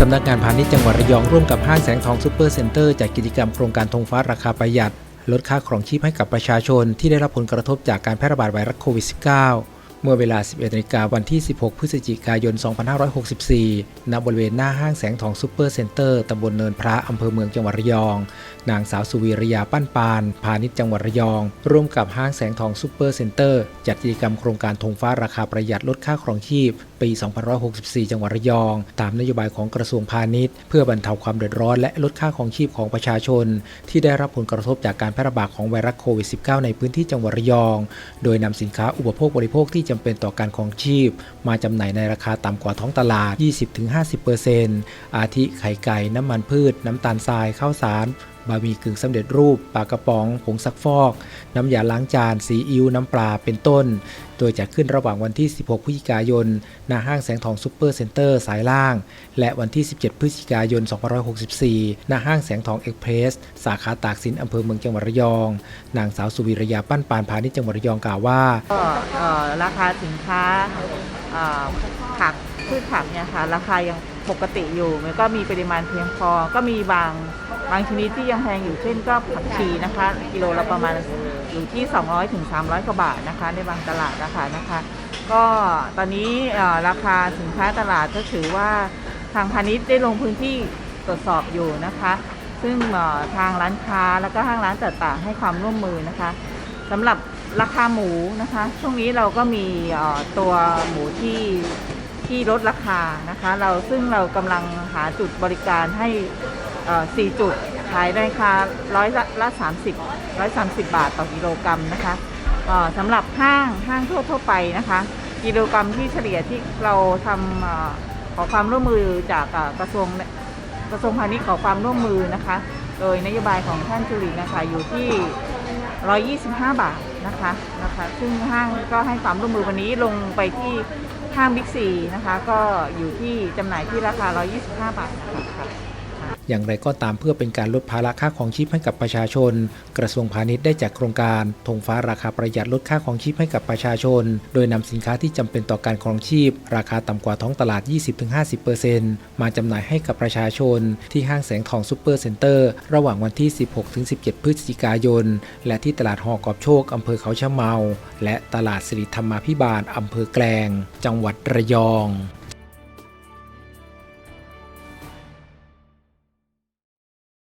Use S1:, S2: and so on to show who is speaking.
S1: สำนักงานพาณิชย์จังหวัดระยองร่วมกับห้างแสงทองซูเปอร์เซ็นเตอร์จัดกิจกรรมโครงการธงฟ้าราคาประหยัด ลดค่าครองชีพให้กับประชาชนที่ได้รับผลกระทบจากการแพร่ระบาดไวรัสโควิด -19 เมื่อเวลา 11นาฬิกาวันที่ 16 พฤศจิกายน 2564 ณ บริเวณหน้าห้างแสงทองซูเปอร์เซ็นเตอร์ตำบลเนินพระอำเภอเมืองจังหวัดระยอง นางสาวสุวีรยาปั้นปาน พาณิชย์จังหวัดระยอง ร่วมกับห้างแสงทองซูเปอร์เซ็นเตอร์จัดกิจกรรมโครงการธงฟ้าราคาประหยัดลดค่าครองชีพปี 2564 จังหวัดระยอง ตามนโยบายของกระทรวงพาณิชย์ เพื่อบรรเทาความเดือดร้อนและลดค่าครองชีพของประชาชน ที่ได้รับผลกระทบจากการแพร่ระบาดของไวรัสโควิด -19 ในพื้นที่จังหวัดระยอง โดยนำสินค้าอุปโภคบริโภคที่จำเป็นต่อการครองชีพ มาจำหน่ายในราคาต่ำกว่าท้องตลาด 20-50%อาทิไข่ไก่ น้ำมันพืช น้ำตาลทราย ข้าวสาร บะหมี่กึ่งสำเร็จรูปปลากระป๋อง ผงซักฟอก น้ำยาล้างจานซีอิ๊วน้ำปลาเป็นต้น โดยจะขึ้นระหว่างวันที่ 16 พฤศจิกายนหน้าห้างแสงทองซูเปอร์เซ็นเตอร์สายล่าง และวันที่ 17 พฤศจิกายน 2564หน้าห้างแสงทองเอ็กเพรส สาขาตากสินอำเภอเมืองจังหวัดระยอง นางสาวสุวีรยาปั้นปานพาณิชย์จังหวัดระยองกล่าวว่า
S2: ราคาสินค้าผักพืชผักเนี่ยค่ะราคายัง ปกติอยู่ มันก็มีปริมาณเพียงพอ ก็มีบางบางชนิดที่ยังแพงอยู่เช่นก็ผักชีนะคะ กิโลละประมาณอยู่ที่ 200ถึง300กว่าบาทนะคะ ในบางตลาดนะคะนะคะ ก็ตอนนี้ราคาสินค้าตลาดก็ถือว่าทางพาณิชย์ได้ลงพื้นที่ตรวจสอบอยู่นะคะ ซึ่งทางร้านค้าแล้วก็ห้างร้านต่างๆให้ความร่วมมือนะคะสำหรับราคาหมูนะคะ ช่วงนี้เราก็มีตัวหมูที่ ที่ลดราคานะคะเราซึ่งเรากำลังหาจุดบริการให้เอ่อสี่จุดขายราคาร้อยละ30 130 บาทต่อกิโลกรัมนะคะสำหรับห้างห้างทั่วทั่วไปนะคะ กิโลกรัมที่เฉลี่ยที่เราทำขอความร่วมมือจากกระทรวงกระทรวงพาณิชย์ขอความร่วมมือนะคะ โดยนโยบายของท่านจุลินนะคะอยู่ที่ 125 บาทนะคะนะคะซึ่งห้างก็ให้ความร่วมมือวันนี้ลงไปที่ห้างบิ๊กซีนะคะ ก็อยู่ที่จำหน่ายที่ราคา 125 บาทนะคะ
S1: อย่างไรก็ตามเพื่อเป็นการลดภาระค่าของชีพให้กับประชาชน กระทรวงพาณิชย์ได้จัดโครงการธงฟ้าราคาประหยัดลดค่าของชีพให้กับประชาชน โดยนำสินค้าที่จำเป็นต่อการครองชีพ ราคาต่ำกว่าท้องตลาด 20-50%มาจำหน่ายให้กับประชาชน ที่ห้างแสงทองซูเปอร์เซ็นเตอร์ระหว่างวันที่ 16-17 พฤศจิกายน และที่ตลาดหอกอบโชคอำเภอเขาชะเมา และตลาดสิริธรรมาพิบาลอำเภอแกลง จังหวัดระยอง